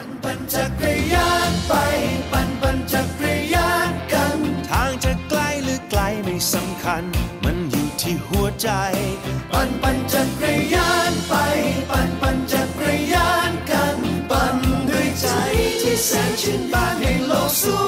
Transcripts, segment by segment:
ปั่นปั่นจักรยานไป ปั่นปั่นจักรยานกัน ทางจะไกลหรือไกลไม่สำคัญ มันอยู่ที่หัวใจ ปั่นปั่นจักรยานไป ปั่นปั่นจักรยานกัน ปั่นด้วยใจที่แสนชื่นบานให้โลกสวย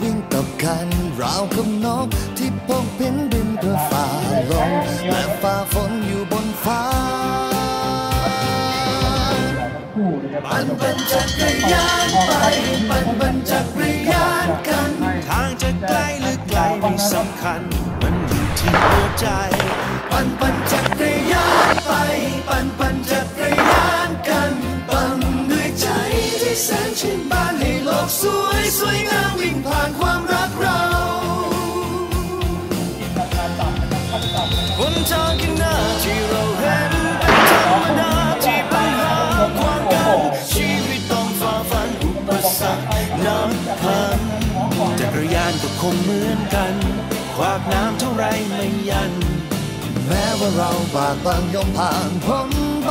วิ่งกับกันราวกับนกที่พกพินบินเพื่อฝ่าลมและฝ่าฝนอยู่บนฟ้าปั่นปั่นจักรยานไปปั่นปั่นจักรยานกัน ทางจะไกลหรือไกลไม่สำคัญ มันอยู่ที่หัวใจ ปั่นปั่นจักรยานไป ปั่นปั่นจักรยานกัน ปั่นด้วยใจที่แสนชื่นบาน บนทางข้างหน้าที่เราเห็นเป็นธรรมดาที่ปัญหาควางกันชีวิตต้องฝ่าฟันอุปสรรคน้ำพันจักรยานก็คงเหมือนกัน ขวากน้ำเท่าไรไม่ยัน แม้ว่าเราบากบังยอมผ่านพ้นไป